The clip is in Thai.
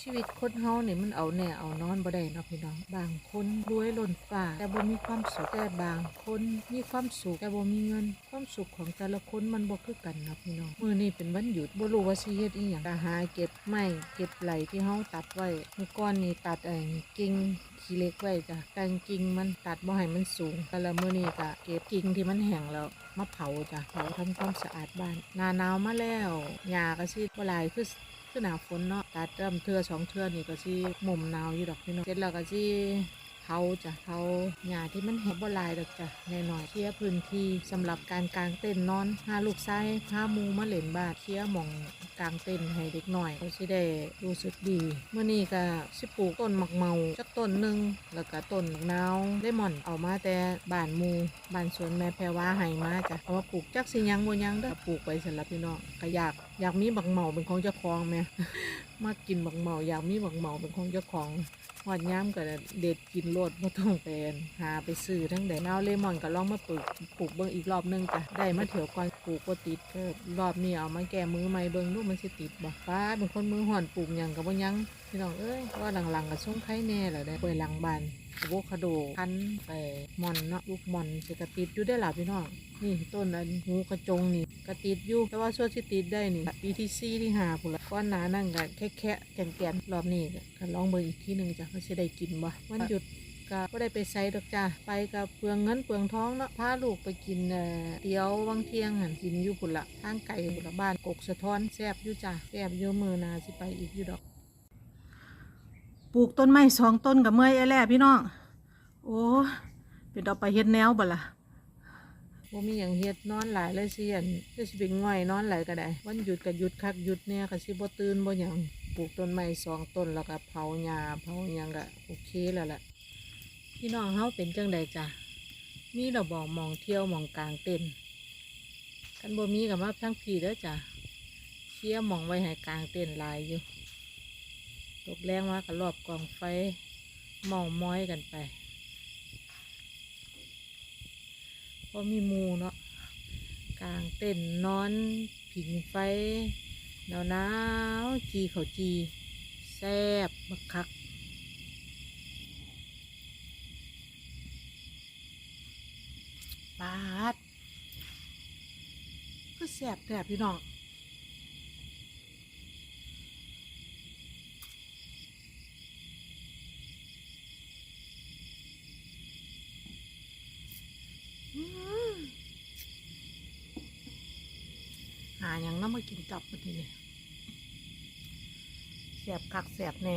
ชีวิตคนเฮานี่ยมันเอาแน่เอานอนบ่ได้เนาะพี่น้อง บางคนรวยล้นฟ้า แต่บ่มีความสุขแต่บางคนมีความสุขแต่บ่มีเงิน ความสุขของแต่ละคนมันบ่คือกันเนาะพี่น้องมื้อนี้เป็นวันหยุดบ่รู้ว่าสิเฮ็ดอีหยังก็หาเก็บไม้เก็บไหลที่เฮาตัดไว้เมื่อก่อนนี่ตัดไอ้กิ่งขี้เล็กไว้จ้ะแต่งกิ่งมันตัดบ่ให้มันสูงแต่ละมื้อนี้ก็เก็บกิ่งที่มันแห้งแล้วมาเผาจ้ะเผาทำความสะอาดบ้านหน้าหนาวมาแล้วหญ้าก็สิบ่หลายคือ คือหนาฝนเนาะตัดเริ่มเทือสองเทือนี่ก็สิมุมหนาวอยู่ดอกพี่น้องเสร็จแล้วก็สิ เผาจ้ะเผาหญ้าที่มันแหบบ่ลายดอกจ้ะแน่นอนเคลียพื้นที่สำหรับการกางเต้นนอนหาลูกชายหามูมาเล่นบานเคลียหม่องกางเต้นให้เด็กหน่อยเขาสิได้รู้สึกดีเมื่อนี้ก็สิปลูกต้นหมักเมาจักต้นหนึ่งแล้วก็ต้นนาวเลมอนเอามาแต่บ้านมูบ้านสวนแม่แพรวาให้มาจ้ะเอามาปลูกจักสิยังบ่ยังเด้อปลูกไปสำหรับพี่น้องก็อยากอยากมีบักเมาเป็นของเจ้าของแม่มากินบักเมาอยากมีบักเมาเป็นของเจ้าของ หอดย้ำก็เด็ดกินโลดบ่ต้องแปหาไปซื้อทั้งใดนาเลมอนก็ลองมาปลูกปลูกเบิ้งอีกรอบหนึงจ้ะได้มาเถียวก่อนปลูกก็ติดก็รอบนี้เอามาแก้มือไม่เบิ้งลูกมันสิติดบ่ป้าเป็นคนมือห่อนปลูกยังกับว่ายังพี่น้องเอ้ยว่าหลังๆก็ช่วงไข่แน่แล้วได้เปิดหลังบ้านอะโวคาโดพันไปมอนเนาะลูกมอนสิกระติดอยู่ได้อล่ะพี่น้องนี่ต้นอันหูกระจงนี่กระติดอยู่แต่ว่าส่วนที่ติดได้นี่ปีที่สี่ที่หาพุ่นละก้อนหนานั่งกันแค่แค่แกนแกนๆรอบนี้ก็ก็ลองเบิ่งอีกทีหนึ่งจ้ะว่าสิได้กินบ่วันหยุดก็บ่ได้ไปไสดอกจ้ะไปกับเปลืองเงินเปลืองท้องเนาะพาลูกไปกินเตี๋ยววังเที่ยงหันกินอยู่พุ่นละทางไก่พุ่นละบ้านกกสะท้อนแซบอยู่จ้ะแซบอยู่มือนาสิไปอีกอยู่ดอก ปลูกต้นไม้สองต้นกับเมื่อยแอแล่พี่น้อง โอ้เป็นเอาไปเฮ็ดแนวบ่ล่ะบ่มีหยังเฮ็ดนอนหลายเลยสิอันจะสิเป็นง่อยนอนหลายก็ได้ วันหยุดก็หยุดคักหยุดเนี่ยก็สิบ่ตื่นบ่หยังปลูกต้นไม้สองต้นแล้วก็เผาหญ้าเผาหยังก็โอเคแล้วล่ะพี่น้องเฮาเป็นจังใดจ้ะมีดอกบ่มองเที่ยวมองกลางเต้นกันบ่มีก็มาทั้งพี่เด้อจ้ะเคลียมองไว้ให้กลางเต้นหลายอยู่ ตกแรงมาก็รอบกองไฟเมองม้อยกันไปพอมีมูเนาะกลางเต้นนอน ผิงไฟหนาวหนาวจีเขาจีแซบบักคักปาดก็แซบแซบพี่น้อง อืมหาอย่างน้ำมากินกลับมาทีนี้แสบคักแสบแน่